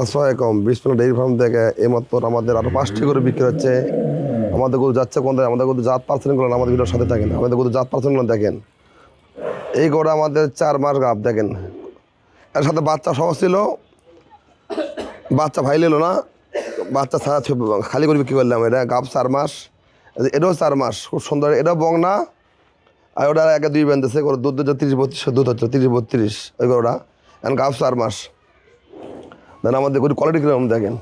আসসালামাইকুম বিসমিল্লা dairy farm থেকে এইমাত্র আমাদের আরও পাঁচটি করে বিক্রি হচ্ছে। আমাদের গরু যাচ্ছে কোন আমাদের গরু জাত পার্সেন্টগুলো আমাদের ভিডিওর সাথে থাকেন। আমাদের গরু জাত পার্সেন্টগুলো দেখেন। এই গরু আমাদের চার মাস গাপ দেখেন। এর সাথে বাচ্চা সহ ছিল। বাচ্চা ভাই না। বাচ্চা ছাড়া খালি করে বিক্রি করলাম। এটা গাপ চার মাস। এটাও চার মাস। খুব সুন্দর। এটাও বংনা আর ওটা একে দুই বেঁধেছে। গরু দুধ হচ্ছে তিরিশ বত্রিশ, দুধ হচ্ছে তিরিশ বত্রিশ। ওই গরুটা। এখন গাপ চার মাস। দেন আমাদের গরু কোয়ালিটি কীরকম দেখেন।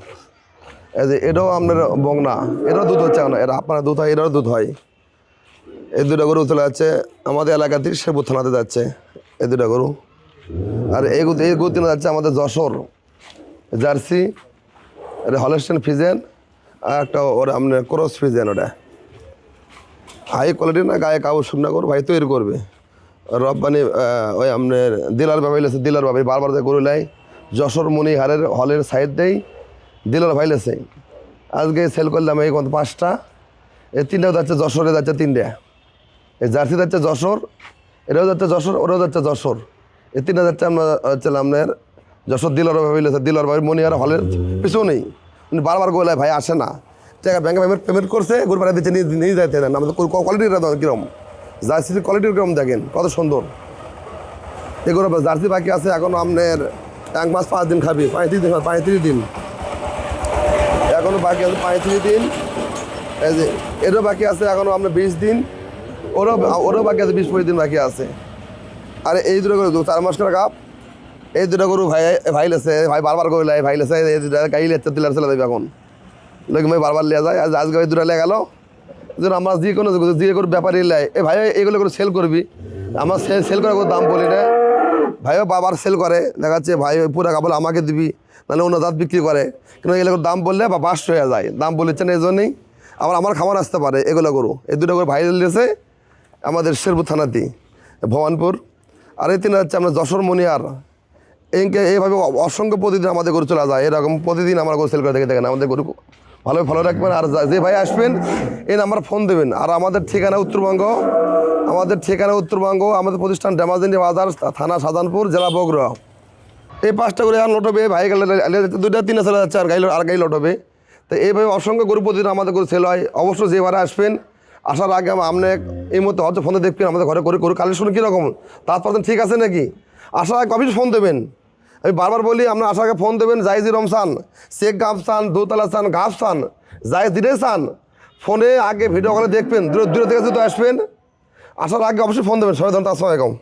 এই যে এটাও আপনার বংনা এটাও দুধ হচ্ছে না এটা আপনার দুধ হয় এটাও দুধ হয়। এই দুটো গরু চলে যাচ্ছে, আমাদের এলাকাতে শেরপুর থানাতে যাচ্ছে এই দুটো গরু। আর এই এই গরু যাচ্ছে আমাদের যশোর, জার্সি, এটা হলস্টেন ফিজেন, আর একটা ওর আপনার ক্রস ফিজেন ওটা। হাই কোয়ালিটি না, গায়ে কাবু শুকনা করো ভাই তৈরি করবে। রব্বানি ওই আপনার দিলার বাবাই দিলার বাবাই বারবার গরু লাই যশোর মণিহারের হলের সাইড দেই দিলার ভাই লেছে আজকে সেল করলাম এই কত পাঁচটা? এই তিনটাও যাচ্ছে যশোরে যাচ্ছে তিনটা। এই জার্সি যাচ্ছে যশোর, এটাও যাচ্ছে যশোর, ওটাও যাচ্ছে যশোর। এই তিনটা যাচ্ছে আমরা, হচ্ছে আপনার যশোর দিলার ভাই লেছে দিলার ভাই মণিহার হলের পিছনেই। উনি বারবার গোলায় ভাই আসে না। টাকা ব্যাংকে পেমেন্ট পেমেন্ট করছে গরু পাঠা দিচ্ছে নিয়ে যাইতে দেন আমাদের কোয়ালিটিটা কীরকম জার্সির কোয়ালিটির কীরকম দেখেন, কত সুন্দর। এগুলো জার্সি বাকি আছে, এখন আপনার এক মাস পাঁচ দিন খাবি, পঁয়ত্রিশ দিন পঁয়ত্রিশ দিন। এখনও বাকি আছে পঁয়ত্রিশ দিন। এই যে, এরও বাকি আছে এখনও আপনার বিশ দিন। ওরও ওরও বাকি আছে বিশ পঁচিশ দিন বাকি আছে। আর এই দুটো গরু, চার মাস করে কাপ। এই দুটো গরু ভাই ভাই লেছে, ভাই বারবার করে লাই ভাই লেছে, এই দুটো গাড়ি লেছে দিলার চলে দেবে এখন। লোক ভাই বারবার লিয়া যায়, আজ আজকে ওই দুটো লেগে গেল। যেন আমরা যে কোনো যে কোনো ব্যাপারে লাই এ ভাই, এগুলো করে সেল করবি? আমার সেল করার দাম বলি না। ভাইও বাবার সেল করে দেখা যাচ্ছে ভাই পুরা কাপড় আমাকে দিবি, নাহলে অন্য দাঁত বিক্রি করে। কিন্তু এগুলো দাম বললে বা বাস হয়ে যায়। দাম বলেছেন এই জন্যই আবার আমার খামার আসতে পারে, এগুলো গরু। এই দুটো করে ভাইরাল দিয়েছে আমাদের শেরপুর থানাতেই, ভবানপুর। আর এই তিন হচ্ছে আমরা যশোর মনিয়ার। এইকে এইভাবে অসংখ্য প্রতিদিন আমাদের গরু চলে যায়। এরকম প্রতিদিন আমরা গরু সেল করে দেখে দেখেন আমাদের গরু ভালোভাবে ফলো রাখবেন। আর যে ভাই আসবেন, এই নাম্বার ফোন দেবেন। আর আমাদের ঠিকানা উত্তরবঙ্গ আমাদের ঠিকানা উত্তরবঙ্গ, আমাদের প্রতিষ্ঠান ড্যামাজিন্ডি বাজার, থানা সাজানপুর জেলা বগুড়া। এই পাঁচটা করে এখন লোটবে ভাই দুইটা তিনটা চলে যাচ্ছে আর গাইল আর গাই লোটবে তো এইভাবে অসংখ্য গরু প্রতিদিন আমাদের গরু সেল হয়। অবশ্যই যে বারে আসবেন, আসার আগে আপনি এই মুহূর্তে হয়তো ফোনে দেখবেন, আমাদের ঘরে করে গরু কালেকশন কীরকম? তারপর ঠিক আছে নাকি? আসার আগে কবে ফোন দেবেন? আমি বারবার বলি, আপনার আসার আগে ফোন দেবেন জাইজি রমসান শেখ গাফ চান দোতলা চান গাফ চান জাইজ দিনে চান ফোনে আগে ভিডিও কলে দেখবেন, দূর দূরে থেকে যদি আসবেন। আসার আগে অবশ্যই ফোন দেবেন। সবাই ধরুন আসসালামাইকুম